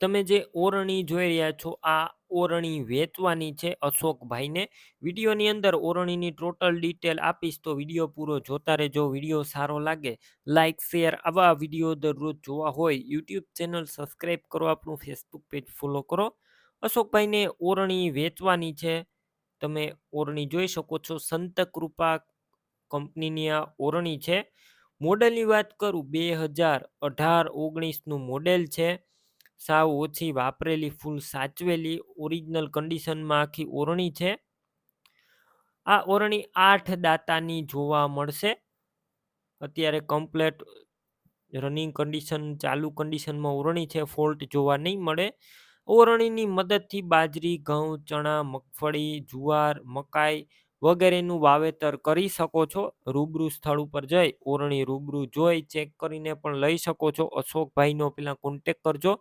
તમે જે ઓરણી જોઈ રહ્યા છો, આ ઓરણી વેચવાની છે અશોકભાઈને. વિડીયોની અંદર ઓરણીની ટોટલ ડિટેલ આપીશ, તો વીડિયો પૂરો જોતા રહેજો. વીડિયો સારો લાગે લાઇક શેર આવા વીડિયો દરરોજ જોવા હોય, યુટ્યુબ ચેનલ સબસ્ક્રાઈબ કરો, આપણું ફેસબુક પેજ ફોલો કરો. અશોકભાઈને ઓરણી વેચવાની છે, તમે ઓરણી જોઈ શકો છો. સંત કૃપા કંપનીની આ ઓરણી છે. મોડેલની વાત કરું, બે હજાર અઢાર, ઓગણીસનું મોડેલ છે. સાવ ઓછી વાપરેલી ફૂલ સાચવેલી ઓરિજિનલ કન્ડિશનમાં આખી ઓરણી છે. આ ઓરણી આઠ દાતાની જોવા મળશે. અત્યારે કમ્પ્લેટ રનિંગ કન્ડિશન, ચાલુ કન્ડિશનમાં ઓરણી છે, ફોલ્ટ જોવા નહીં મળે. ઓરણીની મદદથી બાજરી, ઘઉં, ચણા, મગફળી, જુવાર, મકાઈ વગેરેનું વાવેતર કરી શકો છો. રૂબરૂ સ્થળ ઉપર જઈ ઓરણી રૂબરૂ જોઈ ચેક કરીને પણ લઈ શકો છો. અશોકભાઈનો પેલા કોન્ટેક કરજો.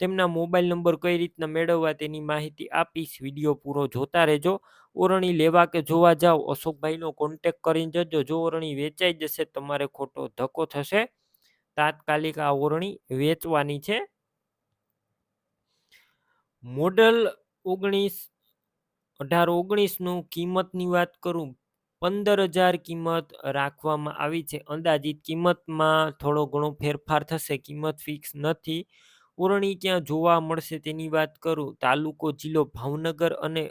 તેમના મોબાઈલ નંબર કઈ રીતના મેળવવા તેની માહિતી આપીશ. વીડિયો પૂરો જોતા રહેજો. ઓરણી લેવા કે જોવા જાઓ અશોકભાઈનો કોન્ટેક કરીને જજો. જો ઓરણી વેચાઈ જશે તમારે ખોટો ધક્કો થશે. તાત્કાલિક આ ઓરણી વેચવાની છે. મોડલ ઓગણીસ અઢાર ઓગણીસનું કિંમતની વાત કરું, પંદર હજાર કિંમત રાખવામાં આવી છે. અંદાજિત કિંમતમાં થોડો ઘણો ફેરફાર થશે, કિંમત ફિક્સ નથી. ઓરણી ક્યાં જોવા મળશે તેની વાત કરું. તાલુકો જિલ્લો ભાવનગર અને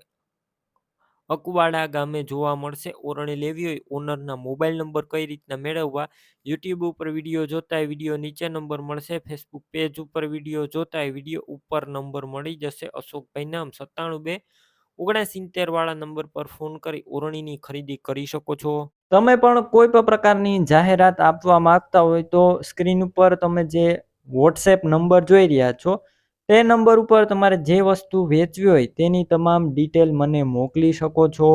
અકવાડા ગામે જોવા મળશે. ઓરણી લેવી હોય ઓનરના મોબાઈલ નંબર કઈ રીતના મેળવવા? યુટ્યુબ ઉપર વીડિયો જોતા વીડિયો નીચે નંબર મળશે. ફેસબુક પેજ ઉપર વીડિયો જોતા વીડિયો ઉપર નંબર મળી જશે. અશોકભાઈ નામ સત્તાણું બે ઓગણસિત્તેર વાળા નંબર પર ફોન કરી ઓરણીની ખરીદી કરી શકો છો. તમે પણ કોઈ પણ પ્રકારની જાહેરાત આપવા માંગતા હોય તો સ્ક્રીન ઉપર તમે જે વોટ્સએપ નંબર જોઈ રહ્યા છો, તે નંબર ઉપર તમારે જે વસ્તુ વેચવી હોય તેની તમામ ડિટેલ મને મોકલી શકો છો.